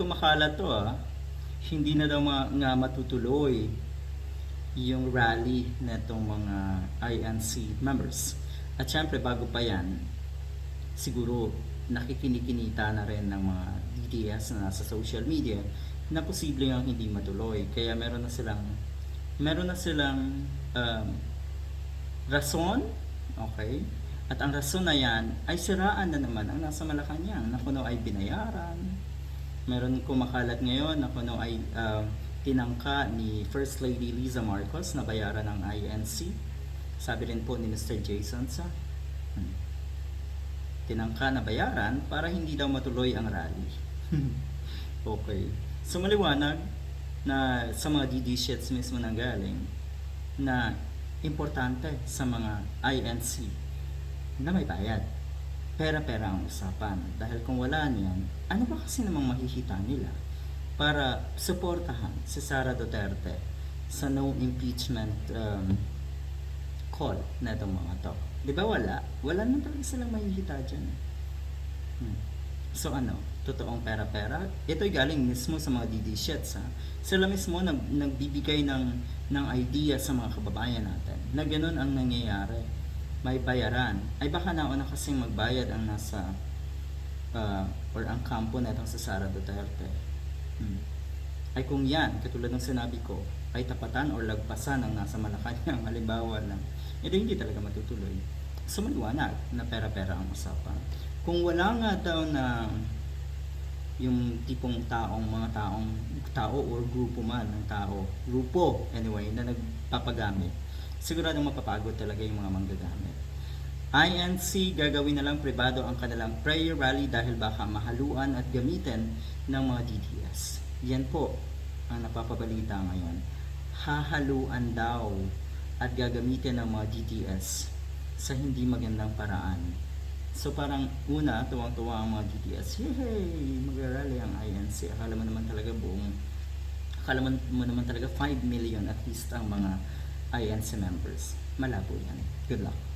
kumakalat to ah, hindi na daw ma- nga matutuloy yung rally netong mga INC members. At syempre bago pa yan, siguro nakikinikinita na rin ng mga DDS na nasa social media na posible ang hindi matuloy. Kaya meron na silang meron na silang um, rason, okay? At ang rason na yan ay siraan na naman ang nasa Malacanang na kuno ay binayaran. Meron kumakalat ngayon na kuno ay um, tinangka ni First Lady Liza Marcos na bayaran ng INC. Sabi rin po ni Mr. Jason sa hmm, tinangka na bayaran para hindi daw matuloy ang rally. okay. So maliwanag na sa mga DD sheets mismo nang galing na importante sa mga INC na may bayad. Pera-pera ang usapan. Dahil kung wala niyan, ano ba kasi namang makikita nila para suportahan si Sara Duterte sa no impeachment um, call na itong mga to. Di ba wala? Wala na talaga silang makikita dyan. Hmm. So ano, totoong pera-pera. Ito'y galing mismo sa mga DD shits ha. Sila mismo nag, nagbibigay ng, ng idea sa mga kababayan natin na ganun ang nangyayari. May bayaran. Ay baka nauna kasing magbayad ang nasa uh, or ang kampo na itong sa Sara Duterte. Hmm. Ay kung yan, katulad ng sinabi ko, ay tapatan or lagpasan ang nasa Malacanang, halimbawa lang, ito hindi talaga matutuloy. So maliwanag na pera-pera ang usapan. Kung wala nga daw na yung tipong taong mga taong tao or grupo man ng tao, grupo anyway na nagpapagamit, siguradong mapapagod talaga yung mga manggagamit. INC gagawin na lang privado ang kanilang prayer rally dahil baka mahaluan at gamitin ng mga DDS. Yan po ang napapabalita ngayon. Hahaluan daw at gagamitin ng mga DDS sa hindi magandang paraan. So parang una, tuwang-tuwa ang mga DDS. Yay! Magrarally ang INC. Akala mo naman talaga buong akala mo naman talaga 5 million at least ang mga INC members. Malabo yan. Good luck.